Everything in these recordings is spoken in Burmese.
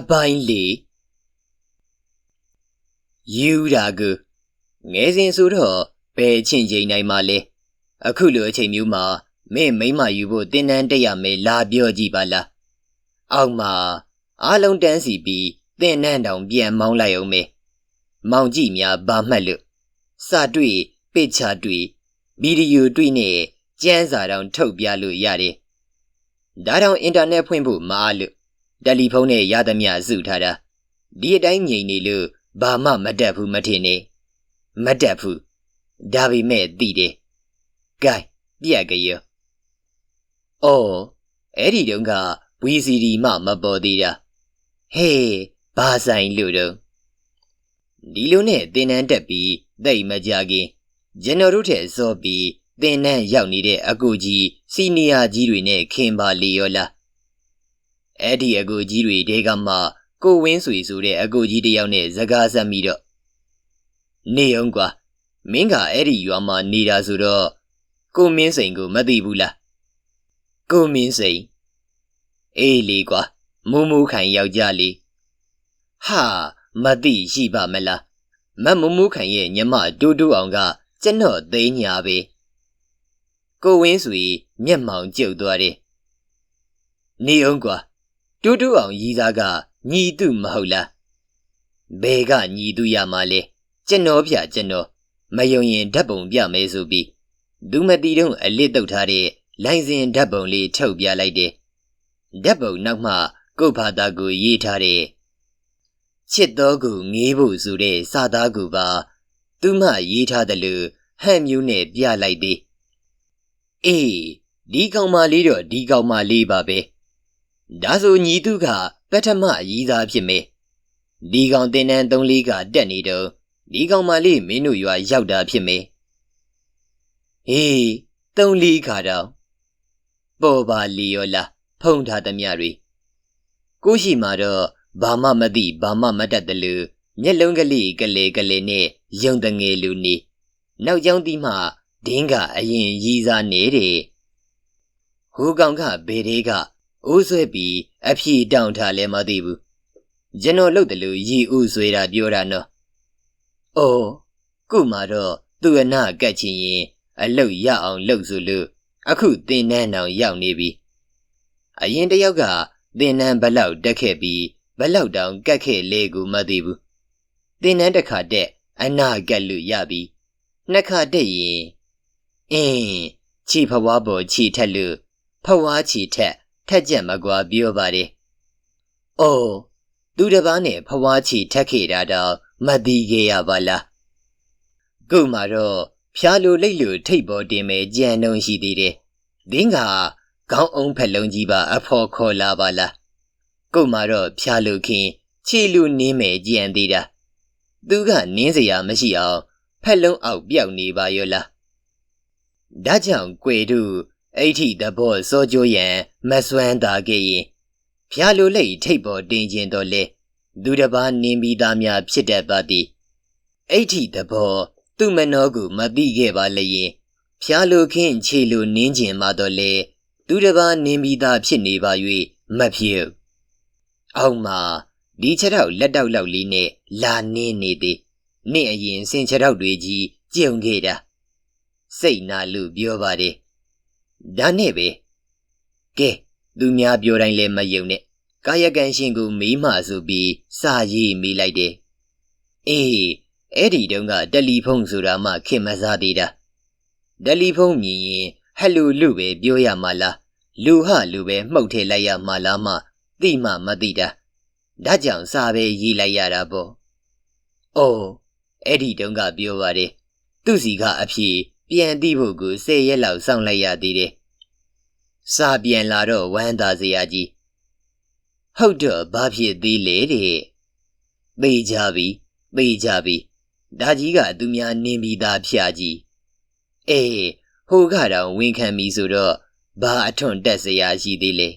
အပိုင်းလေးယူတာကငယ်စဉ်ဆိုတော့ဘယ်ချင်းချိန်နိုင်မှလဲအခုလိုအချိန်မျိုးမှာမင်းမိမ့်မယူဖို့တင်းတန်းတက်ရမယ်လာပြောကြည့်ပါလားအောက်မှာအားလုံးတန်းစီပြီးတင်းနန်းတောင်ပြန်မောင်းလိုက်အောင်မေမောင်ကြည့်များဘာမှတ်လို့စတွေ့ပစ်ချတွေ့ဗီဒီယိုတွေ့နဲ့ကျန်းစာတောင်ထုတ်ပြလို့ရတယ်ဒါတောင်အင်တာနက်ဖွင့်ဖို့မအားလို့ တယ်လီဖုန်းနဲ့ရသမျှစုထားတာဒီအတိုင်းငြိမ်နေလို့ဘာမှမတက်ဘူးမထင်နဲ့မတက်ဘူးဒါပေမဲ့သိတယ်ဂိုင်ပြက်ကြရောအော်အဲ့ဒီတုန်းက VCD မှမပေါ်သေးတာဟေးဘာဆိုင်လို့တော့ဒီလိုနဲ့သင်တန်းတက်ပြီးသိမကြခင်ကျွန်တော်တို့ထက်စောပြီးသင်တန်းရောက်နေတဲ့အကူကြီးစီနီယာကြီးတွေနဲ့ခင်ပါလီရောလား အဲ့ဒီအကူကြီးတွေတဲကမှကိုဝင်းဆွေဆိုတဲ့အကူကြီးတယောက်နဲ့စကားဆက်မိတော့နေအောင်ကွာမင်းကအဲ့ဒီရွာမှာနေတာဆိုတော့ကိုမင်းစိန်ကိုမသိဘူးလားကိုမင်းစိန်အေးလေကွာမူမူခိုင်ယောက်ျားလေးဟာမသိရှိပါမလားမမမူခိုင်ရဲ့ညီမတူတူအောင်ကကျွန်တော်သိညာပဲကိုဝင်းဆွေမျက်မှောင်ကျုပ်သွားတယ်နေအောင်ကွာ တူတူအောင်ရီးစားကညီသူမဟုတ်လားဘယ်ကညီသူရမှာလဲကျွန်တော်ပြကျွန်တော်မယုံရင်ဓာတ်ပုံပြမယ်ဆိုပြီးဒူမတီတုံးအလစ်တုတ်ထားတဲ့လိုင်စင်ဓာတ်ပုံလေးထုတ်ပြလိုက်တယ်ဓာတ်ပုံနောက်မှကုတ်ဖာတာကိုရေးထားတဲ့ချစ်တော်ကိုငေးဖို့ဆိုတဲ့စာသားကိုပါသူမှရေးထားတယ်လို့ဟန်မျိုးနဲ့ပြလိုက်သေးအေးဒီကောင်မလေးတော့ဒီကောင်မလေးပါပဲ ဒါဆိုညီသူကပထမအကြီးသားဖြစ်မယ်ဒီကောင်တင်တန်းသုံးလေးကတက်နေတော့ဒီကောင်မလေးမင်းတို့ရွာရောက်တာဖြစ်မယ်ဟေးသုံးလေးခါတော့ပေါ်ပါလီယောလားဖုံထားသမျှတွေကိုရှိမှာတော့ဘာမှမသိဘာမှမတတ်တယ်လို့မျက်လုံးကလေးကလေးကလေးနဲ့ယုံတငယ်လူနေနောက်ကျောင်းတီးမှဒင်းကအရင်ရီးစားနေတဲ့ဟိုကောင်ကဘေတွေက အိုးဆွဲပြီးအဖြေတောင်းထားလဲမသိဘူးကျွန်တော်လှုပ်တယ်လို့ရီဥဆွဲတာပြောတာနော်အော်ခုမှတော့သူ့အနာကတ်ချင်ရင်အလုတ်ရအောင်လှုပ်ဆိုလို့အခုတင်နန်းအောင်ရောက်နေပြီအရင်တယောက်ကတင်နန်းဘလောက်တက်ခဲ့ပြီးဘလောက်တောင်ကတ်ခဲ့လေကိုမသိဘူးတင်နန်းတစ်ခါတက်အနာကတ်လို့ရပြီနှစ်ခါတက်ရင်အင်းချီဖွားပေါ်ချီထက်လို့ဖွားချီထက် ထက်ကြက်မကွာပြောပါတယ်။အိုးသူတစ်ပားနဲ့ဖွားချီထက်ခဲ့တာတော့မသိခဲ့ရပါလား။ခုမှတော့ဖျားလိုလိတ်လိုထိတ်ပေါ်တင်မဲ့ကြံနှုံရှိသေးတယ်။ဒင်းကခေါင်းအောင်ဖက်လုံးကြီးပါအဖော်ခေါ်လာပါလား။ခုမှတော့ဖျားလိုခင်ခြေလူနင်းမဲ့ကြံသေးတာ။သူကနင်းစရာမရှိအောင်ဖက်လုံးအောက်ပြောက်နေပါရောလား။ဒါကြောင့်ကွေတို့ အိဋ္ဌိတဘောစောကြိုးရန်မစွမ်းသာခဲ့ရင်ဖျားလိုလိတ်ထိတ်ပေါ်တင်ခြင်းတော့လေသူတစ်ပါးနင်းပြီးသားများဖြစ်တတ်ပါသည်အိဋ္ဌိတဘောသူ့မနောကိုမသိခဲ့ပါလေရင်ဖျားလိုခင်းခြေလိုနင်းခြင်းမှတော့လေသူတစ်ပါးနင်းပြီးသားဖြစ်နေပါ၍မဖြစ်အောက်မှာဒီချက်တော့လက်တောက်လောက်လေးနဲ့လာနင်းနေသည်နင့်အရင်စင်ချက်တော့တွေကြီးကြုံခဲ့တာစိတ်နာလို့ပြောပါတယ် ဒါနဲ့ပဲကဲသူများပြောတိုင်းလည်းမယုံနဲ့ကာယကံရှင်ကိုမေးမှဆိုပြီးစာရေးမိလိုက်တယ်အေးအဲ့ဒီတုန်းကတယ်လီဖုန်းဆိုတာမှခင်မစားသေးတာတယ်လီဖုန်းမြင်ရင်ဟယ်လိုလူပဲပြောရမှာလားလူဟလူပဲမှုတ်ထည့်လိုက်ရမှာလားမှသိမှမသိတာဒါကြောင့်စာပဲရေးလိုက်ရတာပေါ့အော်အဲ့ဒီတုန်းကပြောပါတယ်သူစီကအဖြေ ပြန်သိဖို့ကို၁၀ရက်လောက်စောင့်လိုက်ရသေးတယ်။စာပြန်လာတော့ဝမ်းသာစရာကြီး။ဟုတ်တော့ဘာဖြစ်သေးလဲတဲ့။သိကြပြီသိကြပြီ။ဒါကြီးကသူများနင်းပြီးသားဖျားကြီး။အေးဟိုကတော့ဝန်ခံပြီဆိုတော့ဘာအထွန့်တက်စရာရှိသေးလဲ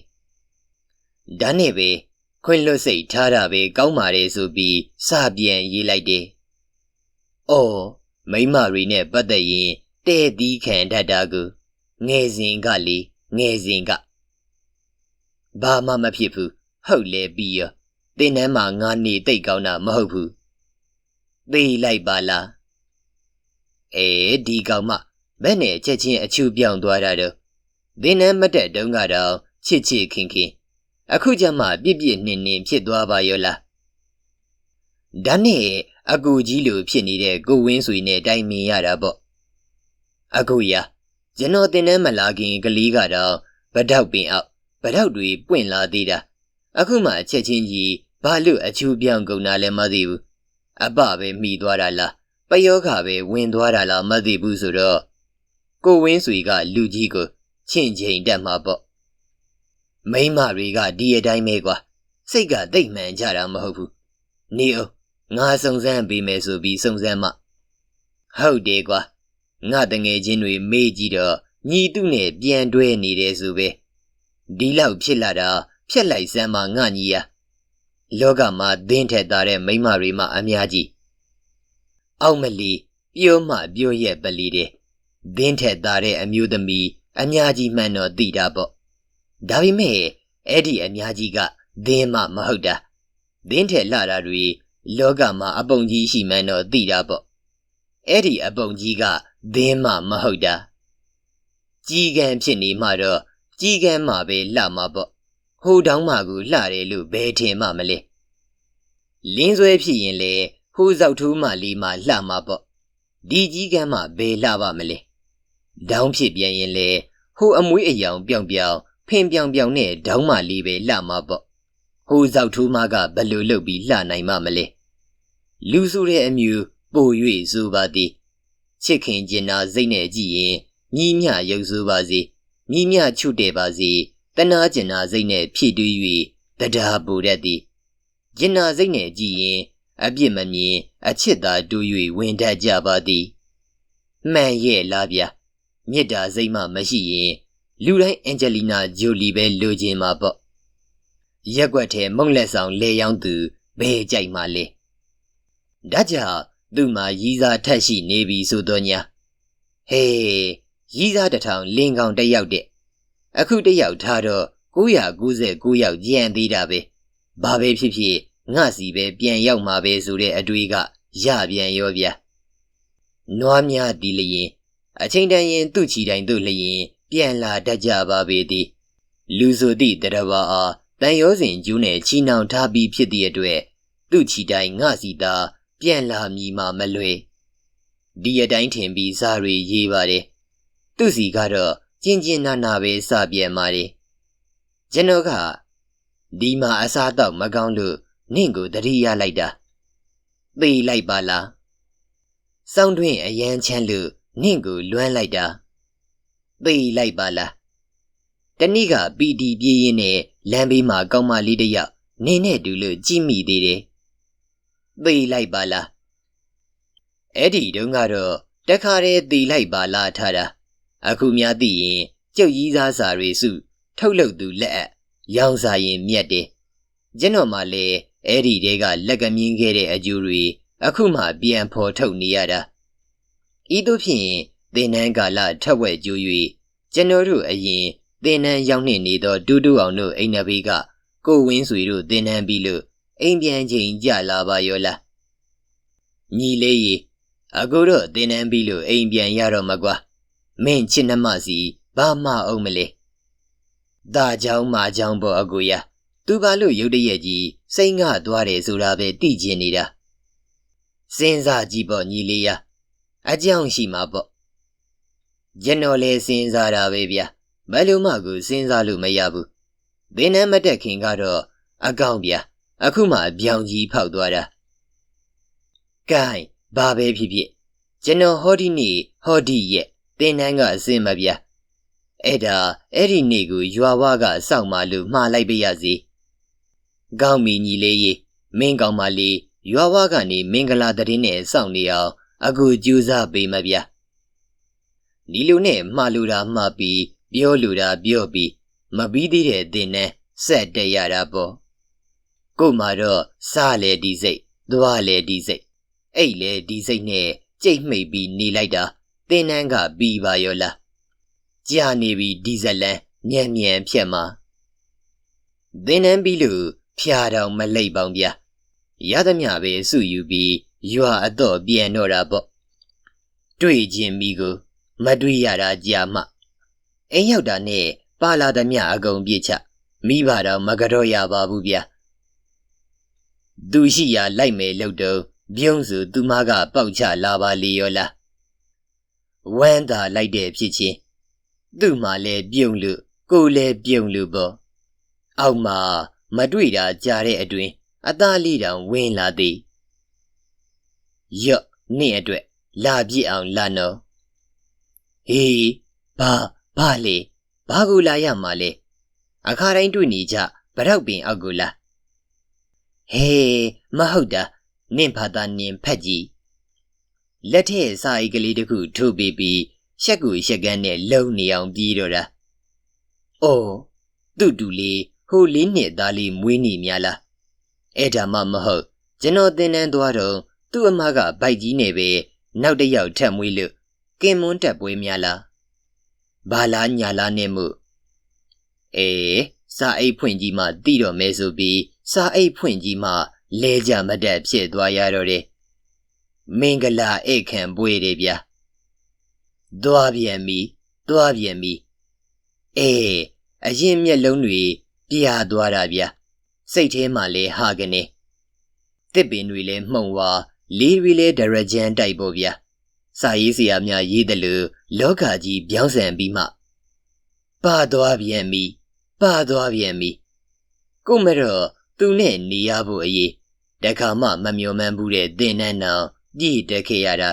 ။ဒါနဲ့ပဲခွင်လွတ်စိတ်ထားတာပဲကောင်းပါတယ်ဆိုပြီးစာပြန်ရေးလိုက်တယ်။အော်မိမတွေနဲ့ပတ်သက်ရင် တဲ့သီးခံတတ်တာကိုငယ်စဉ်ကလေငယ်စဉ်ကဘာမှမဖြစ်ဘူးဟုတ်လေပြီးရောသင်တန်းမှာငါနေတိတ်ကောင်းတာမဟုတ်ဘူးသိလိုက်ပါလားအေးဒီကောင်မဘယ်နဲ့ချက်ချင်းအချူပြောင်းသွားတာတော့သင်တန်းမတက်တုန်းကတော့ချစ်ချစ်ခင်ခင်အခုကျမှပြစ်ပြစ်နှင်နှင်ဖြစ်သွားပါရောလားဒါနဲ့အကူကြီးလိုဖြစ်နေတဲ့ကိုဝင်းဆွေနဲ့တိုင်မင်ရတာပေါ့ အကူရကျွန်တော်တင်နှမ်းမလာခင်ကလေးကတော့ဗတောက်ပင်အောက်ဗတောက်တွေပွင့်လာသေးတာအခုမှချက်ချင်းကြီးဘာလို့အချူပြောင်းကုန်တာလဲမသိဘူးအပပဲမိသွားတာလားပယောဂပဲဝင်သွားတာလားမသိဘူးဆိုတော့ကိုဝင်းဆွေကလူကြီးကိုချင့်ချိန်တက်မှာပေါ့မိမတွေကဒီအတိုင်းပဲကွာစိတ်ကတိတ်မှန်ကြတာမဟုတ်ဘူးနေအောင်ငါစုံစမ်းပေးမယ်ဆိုပြီးစုံစမ်းမှဟုတ်တယ်ကွာ ငါတငယ်ချင်းတွေမေးကြည့်တော့ညီသူနဲ့ပြန်တွဲနေတယ်ဆိုပဲဒီလောက်ဖြစ်လာတာဖြက်လိုက်စမ်းမှငါညီရလောကမှာသင်းထက်သားတဲ့မိမတွေမှအများကြီးအောက်မလီပြောမှပြောရဲ့ပလီတဲ့သင်းထက်သားတဲ့အမျိုးသမီးအများကြီးမှန်တော့သိတာပေါ့ဒါပေမဲ့အဲ့ဒီအများကြီးကသင်းမှမဟုတ်တာသင်းထက်လာတာတွေလောကမှာအပုံကြီးရှိမှန်းတော့သိတာပေါ့ အဲ့ဒီအပုံကြီးကသင်းမှမဟုတ်တာကြီးကံဖြစ်နေမှတော့ကြီးကံမှပဲလှမှာပေါ့ဟိုတောင်းမှကူလှတယ်လို့ဘယ်ထင်မှမလဲလင်းဆွဲဖြစ်ရင်လေဟိုဇောက်ထိုးမှလေးမှလှမှာပေါ့ဒီကြီးကံမှဘယ်လှပါမလဲဒေါင်းဖြစ်ပြန်ရင်လေဟိုအမွေးအယောင်ပြောင်ပြောင်ဖင်ပြောင်ပြောင်နဲ့ဒေါင်းမှလေးပဲလှမှာပေါ့ဟိုဇောက်ထိုးမကဘလို့လုတ်ပြီးလှနိုင်မှမလဲလူဆိုတဲ့အမျိုး ပို၍ဆိုပါသည်ချစ်ခင်ကျင်နာစိတ်နဲ့ကြည့်ရင်ညီမြရုပ်ဆိုပါစေညီမြချွတ်တယ်ပါစေတနာကျင်နာစိတ်နဲ့ဖြည့်တွေး၍တရားပူတတ်သည်ကျင်နာစိတ်နဲ့ကြည့်ရင်အပြစ်မမြင်အချစ်သာတူ၍ဝင်တတ်ကြပါသည်မှန်ရဲ့လားဗျာမေတ္တာစိတ်မှမရှိရင်လူတိုင်းအန်ဂျလီနာဂျိုလီပဲလိုချင်မှာပေါ့ရက်ွက်ထဲမုံလက်ဆောင်လေယောင်းသူဘယ်ကြိုက်မှလဲဒါကြောင့် သူ့မှာရီးစားထက်ရှိနေပြီဆိုတော့ညာဟေးရီးစားတထောင်လင်းကောင်တစ်ယောက်တဲ့အခုတစ်ယောက်ထားတော့999ယောက်ကြံသေးတာပဲဘာပဲဖြစ်ဖြစ်ငါစီပဲပြန်ရောက်မှာပဲဆိုတဲ့အတွေးကရပြန်ရောဗျာနွားများဒီလျင်အချိန်တန်ရင်သူ့ချီတိုင်းသူ့လျင်ပြန်လာတတ်ကြပါပေသည်လူဆိုသည့်တရဘာအားတန်ရောစဉ်ကျူးနဲ့ချီနှောင်ထားပြီးဖြစ်သည့်အတွက်သူ့ချီတိုင်းငါစီသာ ပြန်လာမည်မှမလွယ်ဒီအတိုင်းထင်ပြီးစားရီရေးပါတယ်သူ့စီကတော့ကျင်ကျင်နာနာပဲစပြန်ပါတယ်ကျွန်တော်ကဒီမှာအစားတော့မကောင်းလို့နင့်ကိုတတိရလိုက်တာသေလိုက်ပါလားစောင်းတွင်အရန်ချမ်းလို့နင့်ကိုလွမ်းလိုက်တာသေလိုက်ပါလားတနည်းကပီတီပြေးရင်းနဲ့လမ်းဘေးမှာကောင်းမလေးတယောက်နင်းနဲ့တူလို့ကြည့်မိသေးတယ် သေလိုက်ပါလားအဲ့ဒီတုန်းကတော့တခါတည်းသေလိုက်ပါလားထားတာအခုများသိရင်ကျုပ်ကြီးစားစာတွေစုထုတ်လုပ်သူလက်အပ်ရောင်စာရင်မြက်တယ်ကျွန်တော်မှလည်းအဲ့ဒီတဲကလက်ကမြင်းခဲ့တဲ့အကျိုးတွေအခုမှပြန်ဖော်ထုတ်နေရတာဤသို့ဖြင့်သင်္นานကာလထက်ဝက်ကျိုး၍ကျွန်တော်တို့အရင်သင်္นานရောက်နေနေသောတူတူအောင်တို့အိမ်နဘေးကကိုဝင်းဆွေတို့သင်္นานပြီးလို့ အိမ်ပြန်ချိန်ကြလာပါရောလားညီလေးကြီးအခုတော့သင်တန်းပြီးလို့အိမ်ပြန်ရတော့မှာကွာမင်းချစ်နှမစီဘာမှအောင်မလဲဒါကြောင့်မကြောင့်ပေါ့အကူရသူကလို့ရုတ်တရက်ကြီးစိတ်ငှသွားတယ်ဆိုတာပဲသိကျင်နေတာစဉ်းစားကြည့်ပေါ့ညီလေးရအကြောင်းရှိမှာပေါ့ကျွန်တော်လည်းစဉ်းစားတာပဲဗျာဘယ်လိုမှကိုစဉ်းစားလို့မရဘူးဘင်းနဲ့မတက်ခင်ကတော့အကောင်ဗျာ အခုမှအပြောင်ကြီးဖောက်သွားတာ။ကဲဘာပဲဖြစ်ဖြစ်ကျွန်တော်ဟောဒီနေ့ဟောဒီရက်သင်တန်းကအစင်မပြအဲ့ဒါအဲ့ဒီနေ့ကိုရွာဝကအဆောင်မလို့မှားလိုက်ပြရစီ။ကောင်းပြီညီလေးရေမင်းကောင်မလေးရွာဝကနေမင်္ဂလာသတင်းနဲ့စောင့်နေအောင်အခုကြိုးစားပေးမပြ။ဒီလိုနဲ့မှားလို့တာမှားပြီးပြောလို့တာပြောပြီးမပြီးသေးတဲ့သင်တန်းဆက်တက်ရတာပေါ့။ ကို့မှာတော့စားလေဒီစိတ်သွားလေဒီစိတ်အိတ်လေဒီစိတ်နဲ့ကြိတ်မိတ်ပြီးနေလိုက်တာတင်နန်းကပြီးပါရောလားကြာနေပြီဒီဇလန်ညံ့ညံ့ဖြက်မှာသင်နန်းပြီးလို့ဖျားတောင်မလိပ်ပေါင်းဗျာရသမျှပဲစုယူပြီးရွာအတော့ပြန်တော့တာပေါ့တွေ့ခြင်းမိကိုမတွေ့ရတာကြာမှအိမ်ရောက်တာနဲ့ပါလာသမျှအကုန်ပြစ်ချမိဘတော်မကြောရပါဘူးဗျာ သူရှိရာလိုက်မယ်လို့တော့ပြုံးစုသူမကပေါက်ချလာပါလေရောလားဝမ်းသာလိုက်တဲ့ဖြစ်ချင်းသူ့မှာလဲပြုံးလို့ကိုလဲပြုံးလို့ပေါ့အောက်မှာမတွေ့တာကြားတဲ့အတွင်အသားလေးတောင်ဝင်လာသည်ယော့နင့်အတွက်လာပြစ်အောင်လာနော်ဟေးဘာဘာလေဘာကူလာရမှာလဲအခါတိုင်းတွေ့နေကြဗရောက်ပင်အောက်ကူလာ ဟေးမဟုတ်တာနင့်ဘာသာနင်ဖက်ကြီးလက်ထက်စာအိတ်ကလေးတစ်ခုထုတ်ပေးပြီးရှက်ကူရှက်ကန်းနဲ့လုံနေအောင်ပြီးတော့တာအိုးသူ့တူလေးဟိုလေးနှစ်သားလေးမွေးနေများလားအဲ့ဒါမှမဟုတ်ကျွန်တော်သင်တန်းသွားတော့သူ့အမကဗိုက်ကြီးနေပဲနောက်တစ်ယောက်ထက်မွေးလို့ကင်မွန်းတက်ပွဲများလားဘာလားညာလားနဲ့မှုအေးစာအိတ်ဖွင့်ကြီးမှတိတော့မဲဆိုပြီး စာအိတ်ဖွင့်ကြီးမှလဲကြမတက်ဖြစ်သွားရတော့တယ်မင်္ဂလာဧခံပွေတယ်ဗျာသွားပြန်ပြီသွားပြန်ပြီအေးအရင်မျက်လုံးတွေပြာသွားတာဗျာစိတ်ထဲမှာလဲဟာကနေတစ်ပင်တွေလဲမှုံဝါလေးတွေလဲဒရဂျန်တိုက်ပေါ့ဗျာစာရေးစရာများရေးတယ်လို့လောကကြီးပြောင်းဆန်ပြီးမှပါသွားပြန်ပြီပါသွားပြန်ပြီကိုမတော့ သူနဲ့နေရဖို့အရေးတခါမှမမျော်မှန်းဘူးတဲ့သင်္นานနောင်ပြည့်တက်ခဲ့ရတာ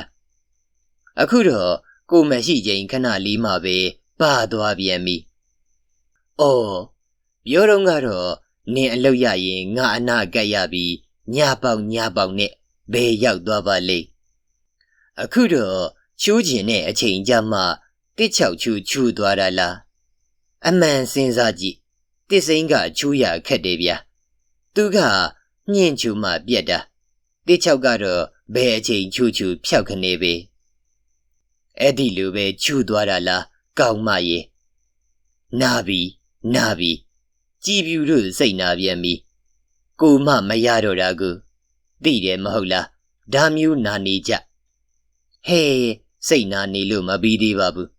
အခုတော့ကိုမရှိချိန်ခဏလေးမှပဲပါသွားပြန်ပြီအော်ပြောတော့ကတော့နင်အလုတ်ရရင်ငါအနာကပ်ရပြီးညပေါက်ညပေါက်နဲ့ဘယ်ရောက်သွားပါလိမ့်အခုတော့ချိုးကျင်တဲ့အချိန်ကြမှတစ်ချောက်ချူချူသွားတာလားအမှန်စဉ်းစားကြည့်တစ်စိမ့်ကချူရခက်တယ်ဗျာ သူကညှင့်ချူမှပြက်တာတစ်ချောက်ကတော့ဘယ်အချိန်ချူချူဖြောက်ခနေပဲအဲ့ဒီလိုပဲချူသွားတာလားကောင်းမရဲ့နာပြီနာပြီကြည်ပြူတို့စိတ်နာပြန်ပြီကိုမမရတော့တာကိုသိတယ်မဟုတ်လားဒါမျိုးနာနေကြဟေးစိတ်နာနေလို့မပြီးသေးပါဘူး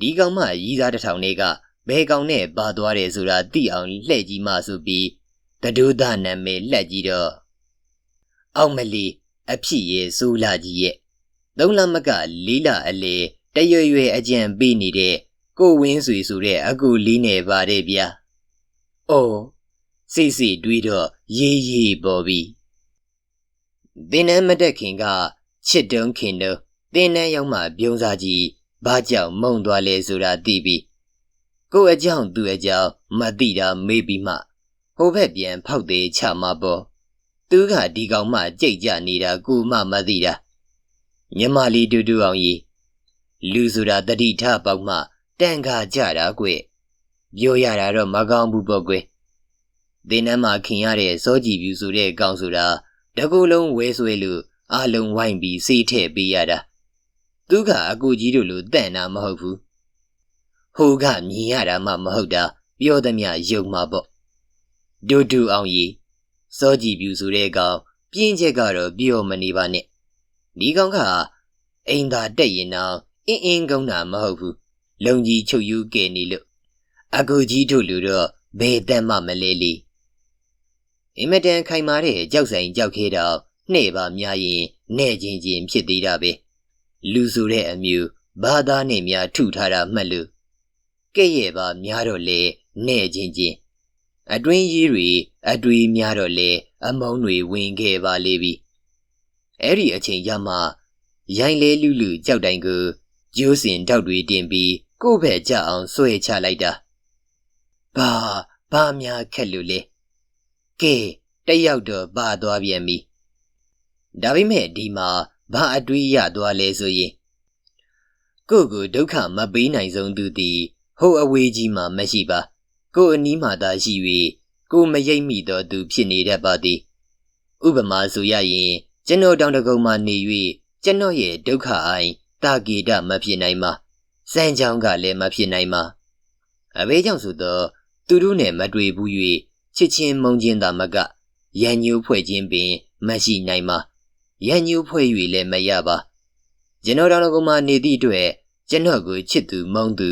ဒီကောင်မရီးသားတစ်ထောင်လေးကဘယ်ကောင်နဲ့ပါသွားတယ်ဆိုတာသိအောင်လှဲ့ကြီးမှဆိုပြီး တဒုဒနာမည်လှက်ကြီးတော့အောက်မလီအဖြစ်ရဲ့စူးလာကြီးရဲ့သုံးလမကလေးလအလေတရွရွအကြံပေးနေတဲ့ကိုဝင်းဆွေဆိုတဲ့အကူလေးနဲ့ပါတယ်ဗျာ။အော်စိတ်စိတွေးတော့ရေးရေးပေါ်ပြီ။သင်္นานမတက်ခင်ကချစ်တုံးခင်တုံးသင်္นานရောက်မှပြုံးစားကြီးဘာကြောင့်မုံသွားလဲဆိုတာသိပြီ။ကို့အကြောင်းသူ့အကြောင်းမသိတာမေးပြီးမှ ဟိုဘက်ပြန်ဖောက်သေးချမှာပေါ့သူကဒီကောင်မှကြိတ်ကြနေတာကိုမှမသိတာမြမလီတူတူအောင်ကြီးလူဆိုတာတတိထပေါက်မှတန်ခါကြတာကွပြောရတာတော့မကောင်းဘူးပေါ့ကွသင်တန်းမှာခင်ရတဲ့စောကြည့်ဖြူဆိုတဲ့ကောင်ဆိုတာတကူလုံးဝဲဆွဲလို့အလုံးဝိုင်းပြီးစေးထည့်ပေးရတာသူကအကူကြီးတို့လိုတန်တာမဟုတ်ဘူးဟိုကမြင်ရတာမှမဟုတ်တာပြောသမျှယုံမှာပေါ့ ဒူဒူအောင်ကြီးစောကြည်ပြူဆိုတဲ့ကောင်ပြင်းချက်ကတော့ပြောမနေပါနဲ့ဒီကောင်ကအိမ်သာတက်ရင်တော့အင်းအင်းကုန်းတာမဟုတ်ဘူးလုံကြီးချုပ်ယူကဲနေလို့အကူကြီးတို့လူတော့ဘယ်တမ်းမှမလဲလေအင်မတန်ခိုင်မာတဲ့ကြောက်ဆိုင်ကြောက်ခဲတော့နှဲ့ပါများရင်နဲ့ချင်းချင်းဖြစ်သေးတာပဲလူဆိုတဲ့အမျိုးဘာသာနဲ့များထုထားတာမှတ်လို့ကဲ့ရဲ့ပါများတော့လေနဲ့ချင်းချင်း အတွင်းရေးတွေအတွေ့များတော့လေအမုန်းတွေဝင်ခဲ့ပါလေပြီအဲ့ဒီအချိန်ကျမှရိုင်းလဲလူလူကြောက်တိုင်ကိုကျိုးစင်တောက်တွေတင်ပြီးကို့ဘက်ကြအောင်ဆွဲချလိုက်တာဘာဘာများခက်လို့လဲကဲတယောက်တော့ပါသွားပြန်ပြီဒါပေမဲ့ဒီမှာဘာအတွေးရသွားလဲဆိုရင်ကိုကိုဒုက္ခမပေးနိုင်ဆုံးသူသည်ဟိုအဝေးကြီးမှာမရှိပါ ကိုအနီးမှသာရှိ၍ကိုမရိပ်မိသောသူဖြစ်နေတတ်ပါသည်ဥပမာဆိုရရင်ကျွန်တော်တောင်တကုံမှနေ၍ကျွန်တော်ရဲ့ဒုက္ခအိုင်တာဂီတမဖြစ်နိုင်ပါစံချောင်းကလည်းမဖြစ်နိုင်ပါအဘေးကြောင့်ဆိုတော့သူတို့နဲ့မတွေ့ဘူး၍ချစ်ချင်းမုန်းချင်းသာမကရန်ညိုးဖွဲ့ခြင်းပင်မရှိနိုင်ပါရန်ညိုးဖွဲ့၍လည်းမရပါကျွန်တော်တော်ကမှနေသည့်အတွက်ကျွန်တော်ကိုချစ်သူမုန်းသူ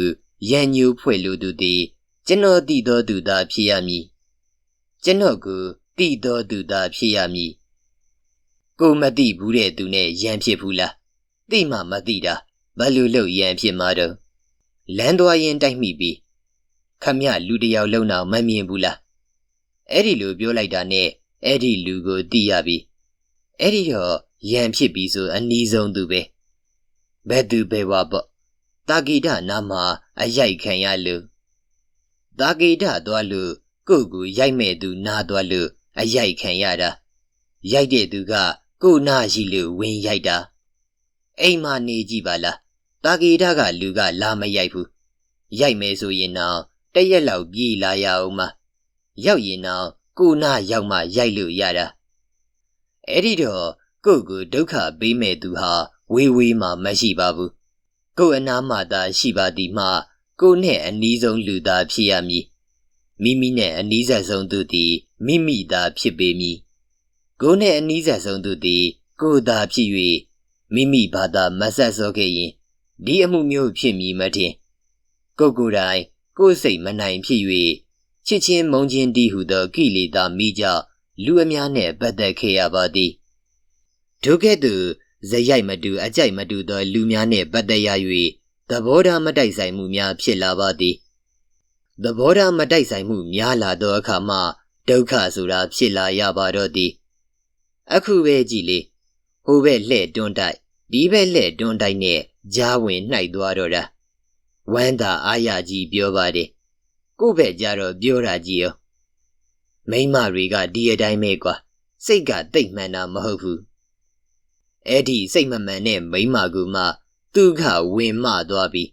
ရန်ညိုးဖွဲ့လိုသူသည် ကျွန်တော်တည်တော်သူသာဖြစ်ရမည်ကျွန်တော်ကိုတည်တော်သူသာဖြစ်ရမည်ကိုမသိဘူးတဲ့သူနဲ့ရန်ဖြစ်ဘူးလားသိမှမသိတာဘလို့လို့ရန်ဖြစ်မှာတော့လမ်းသွားရင်တိုက်မိပြီခမရလူတယောက်လုံအောင်မမြင်ဘူးလားအဲ့ဒီလိုပြောလိုက်တာနဲ့အဲ့ဒီလူကိုသိရပြီအဲ့ဒီတော့ရန်ဖြစ်ပြီဆိုအနီးဆုံးသူပဲဘယ်သူပဲဝါပေါ့တာဂီတနာမှာအရိုက်ခံရလို့ တာဂီတသွားလို့ကို့ကိုရိုက်မဲ့သူနာသွားလို့အရိုက်ခံရတာရိုက်တဲ့သူကကို့နာရှိလို့ဝင်ရိုက်တာအိမ်မှာနေကြည့်ပါလားတာဂီတကလူကလာမရိုက်ဘူးရိုက်မယ်ဆိုရင်တော့တရက်လောက်ပြေးလာရအောင်မရောက်ရင်တော့ကိုနာရောက်မှရိုက်လို့ရတာအဲ့ဒီတော့ကိုကိုဒုက္ခပေးမဲ့သူဟာဝေးဝေးမှမရှိပါဘူးကိုအနာမှသာရှိပါသည်မှ ကိုနဲ့အနီးဆုံးလူသားဖြစ်ရမည်မိမိနဲ့အနီးဆက်ဆုံးသူသည်မိမိသာဖြစ်ပေမည်ကိုနဲ့အနီးဆက်ဆုံးသူသည်ကိုသာဖြစ်၍မိမိဘာသာမဆက်စောခဲ့ရင်ဒီအမှုမျိုးဖြစ်မည်မထင်ကိုကိုယ်တိုင်ကိုယ်စိတ်မနိုင်ဖြစ်၍ချစ်ချင်းမုန်းချင်းတီးဟုသောကိလေသာမိကြောင့်လူအများနှင့်ပတ်သက်ခဲ့ရပါသည်ဒုကဲ့သို့ဇယိုက်မတူအကြိုက်မတူသောလူများနှင့်ပတ်သက်ရ၍ သဘောထားမတိုက်ဆိုင်မှုများဖြစ်လာပါသည်သဘောထားမတိုက်ဆိုင်မှုများလာသောအခါမှဒုက္ခဆိုတာဖြစ်လာရပါတော့သည်အခုပဲကြည်လေဟိုဘက်လှဲ့တွန်းတိုက်ဒီဘက်လှဲ့တွန်းတိုက်နဲ့ကြားဝင်နှိုက်သွားတော့တာဝမ်းသာအားရကြီးပြောပါတယ်ကို့ဘက်ကြတော့ပြောတာကြီးရောမိမတွေကဒီအတိုင်းပဲကွာစိတ်ကတိတ်မှန်တာမဟုတ်ဘူးအဲ့ဒီစိတ်မမှန်တဲ့မိမကူမှ သူကဝင်မသွားပြီ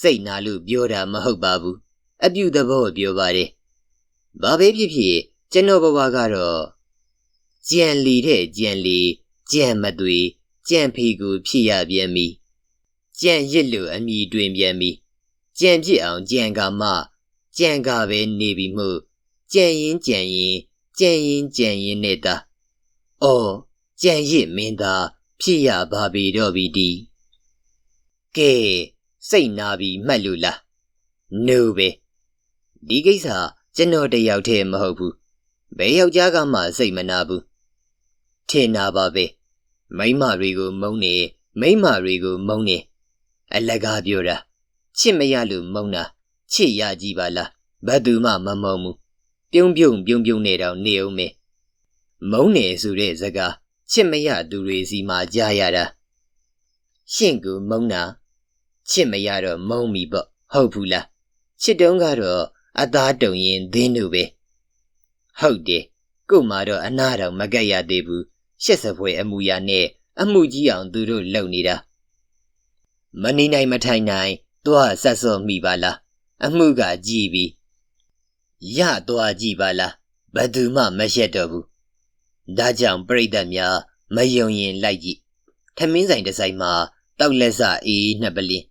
စိတ်နာလို့ပြောတာမဟုတ်ပါဘူးအပြုသဘောပြောပါတယ်ဘာပဲဖြစ်ဖြစ်ကျွန်တော်ဘဝကတော့ကြံလီတဲ့ကြံလီကြံမသွေကြံဖေကိုဖြစ်ရပြန်ပြီကြံရစ်လို့အမိတွင်ပြန်ပြီကြံဖြစ်အောင်ကြံကမှကြံကပဲနေပြီမှုကြံရင်ကြံရင်ကြံရင်ကြံရင်နဲ့တာအော်ကြံရစ်မင်းသားဖြစ်ရပါပြီတော့ပြီဒီ ကဲစိတ်နာပြီမှတ်လို့လားနိုးပဲဒီကိစ္စကျွန်တော်တယောက်တည်းမဟုတ်ဘူးဘယ်ယောက်ျားကမှစိတ်မနာဘူးထင်နာပါပဲမိမတွေကိုမုန်းနေမိမတွေကိုမုန်းနေအလကားပြောတာချစ်မရလို့မုန်းတာချစ်ရကြည့်ပါလားဘယ်သူမှမမုန်းဘူးပြုံးပြုံးပြုံးပြုံးနေတော့နေအောင်မေမုန်းနေဆိုတဲ့စကားချစ်မရသူတွေစီမှာကြားရတာရှင့်ကူမုန်းတာ ချစ်မရတော့မုန်းပြီပေါ့ဟုတ်ဘူးလားချစ်တုံးကတော့အသားတုံရင်သင်းတို့ပဲဟုတ်တယ်ကို့မှာတော့အနာတော်မကက်ရသေးဘူးရှက်စပွဲအမူအရာနဲ့အမှုကြီးအောင်သူတို့လုပ်နေတာမနေနိုင်မထိုင်နိုင်သွားဆက်စော့မိပါလားအမှုကကြည်ပြီရသွားကြည့်ပါလားဘယ်သူမှမရှက်တော့ဘူးဒါကြောင့်ပြိတ္တများမယုံရင်လိုက်ကြည့်ထမင်းဆိုင်တစ်ဆိုင်မှာတောက်လက်စအေးနှစ်ပလင်း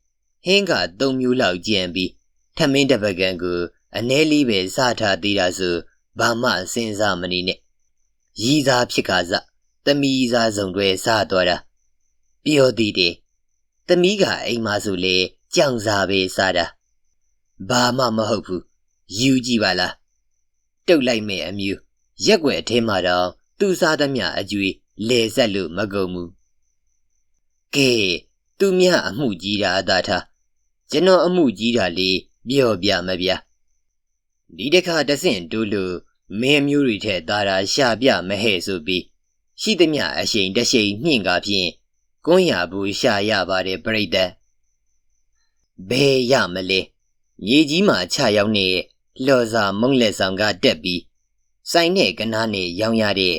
ဟင်းကသုံးမျိုးလောက်ကျန်ပြီးထမင်းတစ်ပကံကိုအ ਨੇ လေးပဲစားထားသေးတာဆိုဘာမှစဉ်းစားမနေနဲ့ရည်စားဖြစ်ခါစသမီးစားစုံတွေစားသွားတာပြောသေးတယ်သမီးကအိမ်မှာဆိုလေကြောင်စားပဲစားတာဘာမှမဟုတ်ဘူးယူကြည့်ပါလားတုတ်လိုက်မဲ့အမျိုးရက်ွယ်အထဲမှာတော့သူစားသမျှအကျွေးလဲဆက်လို့မကုန်ဘူးကဲသူမြအမှုကြီးတာအသာထား ကျွန်တော်အမှုကြီးတာလေးပြောပြမဗျာဒီတခါတဆင့်တိုးလို့မင်းမျိုးတွေထဲသာတာရှာပြမဟဲ့ဆိုပြီးရှိသမျှအရှိန်တရှိန်မြင့်ကားဖြင့်ကွန်းရဘူးရှာရပါတယ်ပြိတ္တဘယ်ရမလဲမြေကြီးမှာချရောက်နေလှော်စာမုံလက်ဆောင်ကတက်ပြီးဆိုင်နဲ့ကနားနဲ့ရောင်းရတဲ့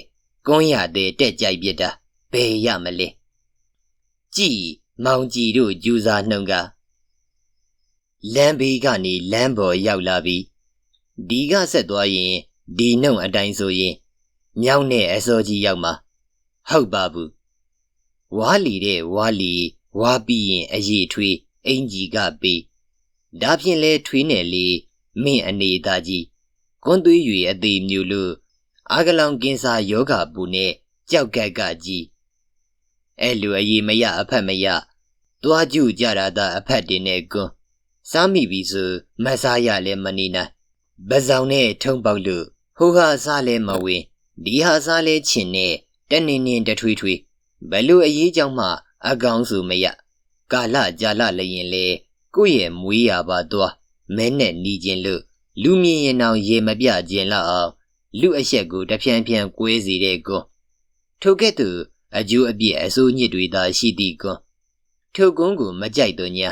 ကွန်းရတဲ့တက်ကြိုက်ပြတာဘယ်ရမလဲကြည်မောင်ကြည်တို့ကြူစာနှုံက လမ်းဘေးကနေလမ်းပေါ်ရောက်လာပြီးဒီကဆက်သွားရင်ဒီနှုံအတိုင်းဆိုရင်မြောင်းနဲ့အစောကြီးရောက်မှာဟုတ်ပါဘူးဝါလီတဲ့ဝါလီဝါပြီးရင်အရေးထွေးအင်ကြီးကပေးဒါဖြင့်လဲထွေးနယ်လေးမင်းအနေသားကြီးကွန်သွေး၍အသေးမျိုးလို့အာဂလောင်ကင်းစာယောဂပူနဲ့ကြောက်ကက်ကကြီးအဲ့လိုအရေးမရအဖက်မရသွားကြည့်ကြတာသာအဖက်တင်နဲ့ကွန်း စားမိပြီဆိုမစားရလဲမနေနိုင်ဗဇောင်နဲ့ထုံပေါက်လို့ဟိုဟာစားလဲမဝင်ဒီဟာစားလဲချင်နဲ့တနင်းနင်းတထွေးထွေးဘလို့အရေးကြောင့်မှ အကောင်စုမရကာလကြာလလျင်လေကိုယ့်ရဲ့မွေးရပါသွားမဲနဲ့နီးခြင်းလို့လူမြင်ရင်အောင်ရေမပြခြင်းလောက်အောင်လူအဆက်ကိုတဖြန်းဖြန်းကွဲစေတဲ့ကွန်းထိုကဲ့သို့အကျိုးအပြည့်အစိုးညစ်တွေသာရှိသည့်ကွန်းထိုကွန်းကိုမကြိုက်တော့ညာ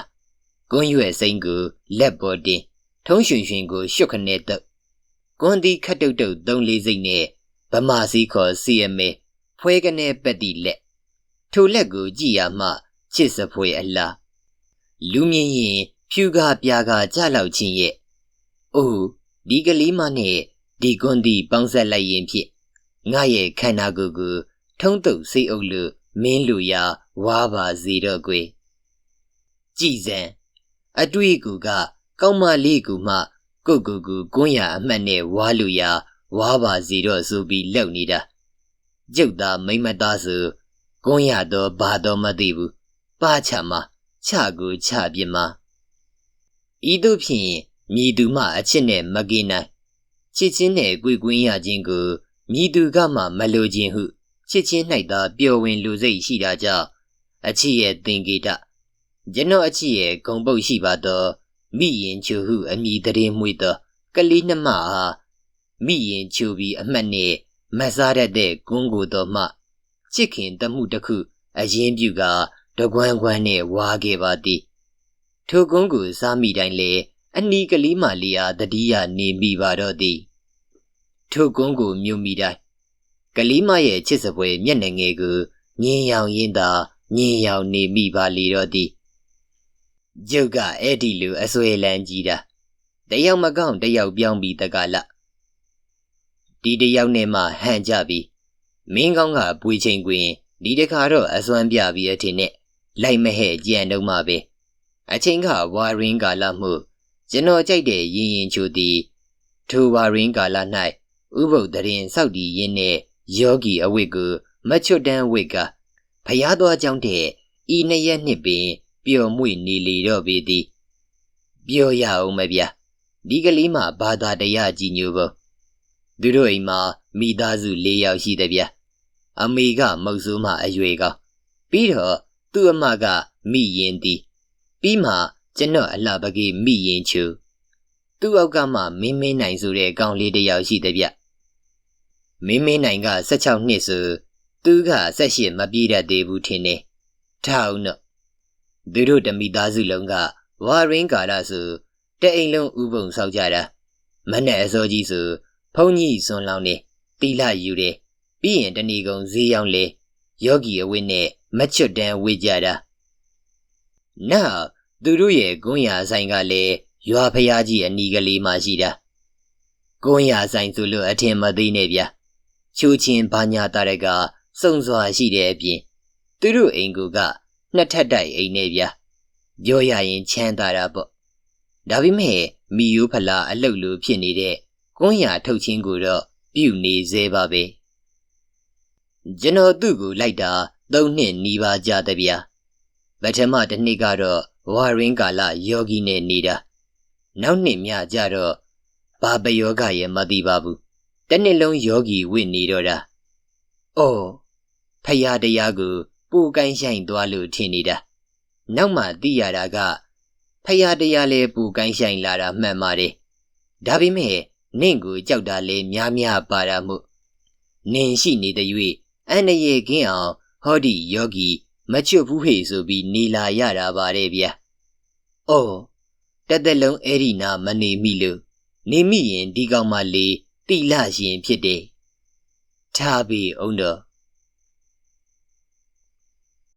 ကွန်းရွယ်စိမ့်ကိုလက်ပေါ်တင်ထုံးရွှင်ရွှင်ကိုရှုတ်ခနဲ့တော့ကွန်းဒီခတ်တုတ်တုတ်သုံးလေးစိတ်နဲ့ဗမာစီခေါ်စီယမဲဖွဲကနေပက်တီလက်ထိုလက်ကိုကြည့်ရမှချစ်စဖွေအလားလူမြင်ရင်ဖြူကားပြာကားကြလောက်ချင်းရဲ့အိုးဒီကလေးမနဲ့ဒီကွန်ဒီပေါင်းဆက်လိုက်ရင်ဖြစ်ငါရဲ့ခန္ဓာကိုယ်ကိုထုံးတုပ်စိတ်အုပ်လို့မင်းလူရာဝါပါစေတော့ကွယ်ကြည်စံ အတွေ့အကူကကောင်းမလေးကူမှကိုကူကူကွန်းရအမှတ်နဲ့ဝါလူရာဝါပါစီတော့ဆိုပြီးလှုပ်နေတာကျုပ်သားမိမ့်မသားဆိုကွန်းရတော့ဘာတော့မသိဘူးပါချမချကိုချပြမဤသို့ဖြင့်မြည်သူမှအချစ်နဲ့မကင်းနိုင်ချစ်ချင်းနဲ့ကြွေကွင်းရခြင်းကိုမြည်သူကမှမလိုခြင်းဟုချစ်ချင်း၌သာပျော်ဝင်လူစိတ်ရှိတာကြောင့်အချစ်ရဲ့သင်္ကေတ ကျွန်တော်အချစ်ရဲ့ဂုံပုတ်ရှိပါတော့မိရင်ချူဟုအမိတရင်မွေသောကလေးနှမအားမိရင်ချူပြီးအမှတ်နဲ့မဆားတတ်တဲ့ကွန်းကိုတော်မှချစ်ခင်တမှုတစ်ခုအရင်ပြုကတကွမ်းကွမ်းနဲ့ဝါခဲ့ပါသည်ထိုကွန်းကိုစားမိတိုင်းလေအနီးကလေးမလေးအားတတိယနေမိပါတော့သည်ထိုကွန်းကိုမြုံမိတိုင်းကလေးမရဲ့ချစ်စပွဲမျက်နှာငယ်ကိုငင်းရောင်ရင်းသာငင်းရောင်နေမိပါလေတော့သည် ကျုပ်ကအဲ့ဒီလူအဆွေလန်းကြီးတာတယောက်မကောင်းတယောက်ပြောင်းပြီးတကလဒီတယောက်နဲ့မှဟန်ကြပြီးမင်းကောင်းကပွေချိန်ကွင်းဒီတခါတော့အစွမ်းပြပြီးအထင်နဲ့လိုက်မဟဲ့ကြံတော့မှပဲအချိန်ကဝါရင်းကာလမှုကျွန်တော်ကြိုက်တဲ့ရင်ရင်ချိုသည်ထိုဝါရင်းကာလ၌ဥပုပ်တရင်စောက်တည်ရင်းနဲ့ယောဂီအဝိတ်ကိုမချွတ်တန်းဝိတ်ကဖျားသွားကြောင်းတဲ့ဤနှစ်ရက်နှစ်ပင် ပျော်မွေ့နေလေတော့ပေသည်ပြောရအောင်မဗျာဒီကလေးမှဘာသာတရားကြီးညိုကုန်သူတို့အိမ်မှာမိသားစု၄ယောက်ရှိတဲ့ဗျာအမေကမုတ်ဆိုးမှအရွယ်ကောင်းပြီးတော့သူ့အမကမိရင်သည်ပြီးမှကျွန်တော်အလှပကေးမိရင်ချူသူ့အောက်ကမှမင်းမင်းနိုင်ဆိုတဲ့ကောင်လေးတစ်ယောက်ရှိတဲ့ဗျမင်းမင်းနိုင်က16နှစ်ဆိုသူက18မပြည့်တတ်သေးဘူးထင်တယ်ထောက်တော့ သူတို့တမိသားစုလုံးကဝါရင်းကာရဆိုတအိမ်လုံးဥပုံဆောက်ကြတာမနဲ့အစောကြီးဆိုဖုန်ကြီးစွန်လောင်းနေတီလာယူတယ်ပြီးရင်တဏီကုံဈေးရောက်လေယောဂီအဝိနဲ့မချွတ်တန်းဝေးကြတာနောက်သူတို့ရဲ့ဂွန်းရဆိုင်ကလည်းရွာဖျားကြီးအနီးကလေးမှရှိတာဂွန်းရဆိုင်ဆိုလို့အထင်မသေးနဲ့ဗျာချိုးချင်းဘာညာတာရကစုံစွာရှိတဲ့အပြင်သူတို့အိမ်ကူက နှစ်ထပ်တိုက်အိမ်နဲ့ဗျာပြောရရင်ချမ်းသာတာပေါ့ဒါပေမဲ့မိယိုးဖလာအလုတ်လိုဖြစ်နေတဲ့ကွန်းရထုတ်ချင်းကိုတော့ပြုနေသေးပါပဲကျွန်တော်သူ့ကိုလိုက်တာသုံးနှစ်နီးပါးကြာတဲ့ဗျာပထမတစ်နှစ်ကတော့ဝါရင်းကာလယောဂီနဲ့နေတာနောက်နှစ်မြကြတော့ဘာပယောဂရဲ့မသိပါဘူးတနှစ်လုံးယောဂီဝိနေတော့တာအော်ဖရာတရားကို ပူကိုင်းဆိုင်သွားလို့ထင်နေတာနောက်မှသိရတာကဖရာတရားလဲပူကိုင်းဆိုင်လာတာမှန်ပါတယ်ဒါပေမဲ့နင့်ကိုကြောက်တာလဲများများပါတာမို့နင်ရှိနေတဲ့၍အန္တရာယ်ကင်းအောင်ဟောဒီယောဂီမချွတ်ဘူးဟေဆိုပြီးနေလာရတာပါတယ်ဗျာ။အော်တက်တက်လုံးအဲ့ဒီနာမနေမိလို့နေမိရင်ဒီကောင်မလေးတိလရှင်ဖြစ်တယ်။ထားပြီအောင်တော့